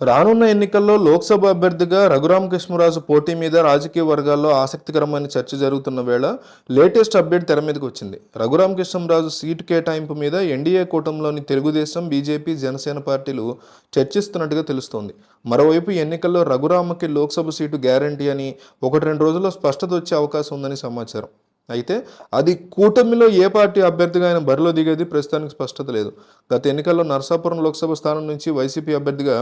రానున్న ఎన్నికల్లో లోక్సభ అభ్యర్థిగా రఘురామ కృష్ణరాజు పోటీ మీద రాజకీయ వర్గాల్లో ఆసక్తికరమైన చర్చ జరుగుతున్న వేళ లేటెస్ట్ అప్డేట్ తెర మీదకి వచ్చింది. రఘురామ కృష్ణరాజు సీటు కేటాయింపు మీద ఎన్డీఏ కూటమిలోని తెలుగుదేశం బీజేపీ జనసేన పార్టీలు చర్చిస్తున్నట్టుగా తెలుస్తోంది. మరోవైపు ఎన్నికల్లో రఘురామకి లోక్సభ సీటు గ్యారంటీ అని ఒకటి రెండు రోజుల్లో స్పష్టత వచ్చే అవకాశం ఉందని సమాచారం. అయితే అది కూటమిలో ఏ పార్టీ అభ్యర్థిగా ఆయన బరిలో దిగేది ప్రస్తుతానికి స్పష్టత లేదు. గత ఎన్నికల్లో నరసాపురం లోక్సభ స్థానం నుంచి వైసీపీ అభ్యర్థిగా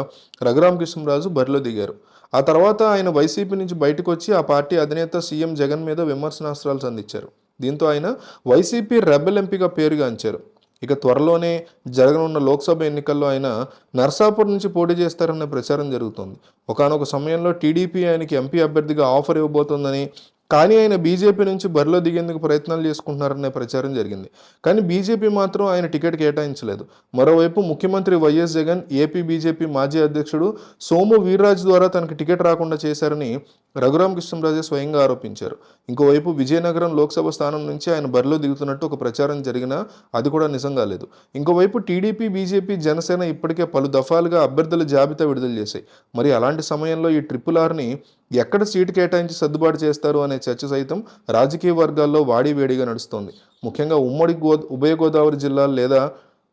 రఘురామ కృష్ణరాజు బరిలో దిగారు. ఆ తర్వాత ఆయన వైసీపీ నుంచి బయటకు వచ్చి ఆ పార్టీ అధినేత సీఎం జగన్ మీద విమర్శనాస్త్రాలు సంధించారు. దీంతో ఆయన వైసీపీ రెబెల్ ఎంపీగా పేరుగాంచారు ఇక త్వరలోనే జరగనున్న లోక్సభ ఎన్నికల్లో ఆయన నర్సాపూర్ నుంచి పోటీ చేస్తారన్న ప్రచారం జరుగుతోంది. ఒకానొక సమయంలో టీడీపీ ఆయనకి ఎంపీ అభ్యర్థిగా ఆఫర్ ఇవ్వబోతోందని కానీ ఆయన బీజేపీ నుంచి బరిలో దిగేందుకు ప్రయత్నాలు చేసుకుంటున్నారనే ప్రచారం జరిగింది. కానీ బీజేపీ మాత్రం ఆయన టికెట్ కేటాయించలేదు. మరోవైపు ముఖ్యమంత్రి వైఎస్ జగన్ ఏపీ బీజేపీ మాజీ అధ్యక్షుడు సోము వీర్రాజు ద్వారా తనకు టికెట్ రాకుండా చేశారని రఘురామ కృష్ణరాజే స్వయంగా ఆరోపించారు. ఇంకోవైపు విజయనగరం లోక్సభ స్థానం నుంచి ఆయన బరిలో దిగుతున్నట్టు ఒక ప్రచారం జరిగినా అది కూడా నిజం కాలేదు. ఇంకోవైపు టీడీపీ బీజేపీ జనసేన ఇప్పటికే పలు దఫాలుగా అభ్యర్థుల జాబితా విడుదల చేశాయి. మరి అలాంటి సమయంలో ఈ ట్రిపుల్ ఆర్ని ఎక్కడ సీటు కేటాయించి సర్దుబాటు చేస్తారు అనే చర్చ సైతం రాజకీయ వర్గాల్లో వాడివేడిగా నడుస్తోంది. ముఖ్యంగా ఉమ్మడి గో ఉభయ గోదావరి జిల్లాలు లేదా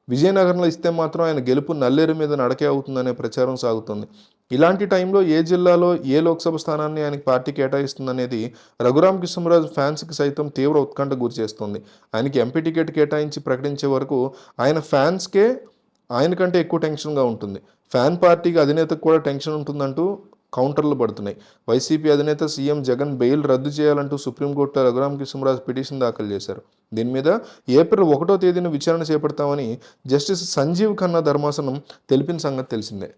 విజయనగరంలో ఇస్తే మాత్రం ఆయన గెలుపు నల్లేరు మీద నడకే అవుతుందనే ప్రచారం సాగుతుంది. ఇలాంటి టైంలో ఏ జిల్లాలో ఏ లోక్సభ స్థానాన్ని ఆయనకి పార్టీ కేటాయిస్తుందనేది రఘురామ్ కిషన్రాజు ఫ్యాన్స్కి సైతం తీవ్ర ఉత్కంఠ గురి చేస్తుంది. ఆయనకి ఎంపీ టికెట్ కేటాయించి ప్రకటించే వరకు ఆయన ఫ్యాన్స్కే ఆయన కంటే ఎక్కువ టెన్షన్గా ఉంటుంది. ఫ్యాన్ పార్టీకి అధినేతకు కూడా టెన్షన్ ఉంటుందంటూ కౌంటర్లు పడుతున్నాయి. వైసీపీ అధినేత సీఎం జగన్ బెయిల్ రద్దు చేయాలంటూ సుప్రీంకోర్టులో రఘురామ్ కృష్ణరాజు పిటిషన్ దాఖలు చేశారు. దీని మీద ఏప్రిల్ ఒకటో తేదీన విచారణ చేపడతామని జస్టిస్ సంజీవ్ ఖన్నా ధర్మాసనం తెలిపిన సంగతి తెలిసిందే.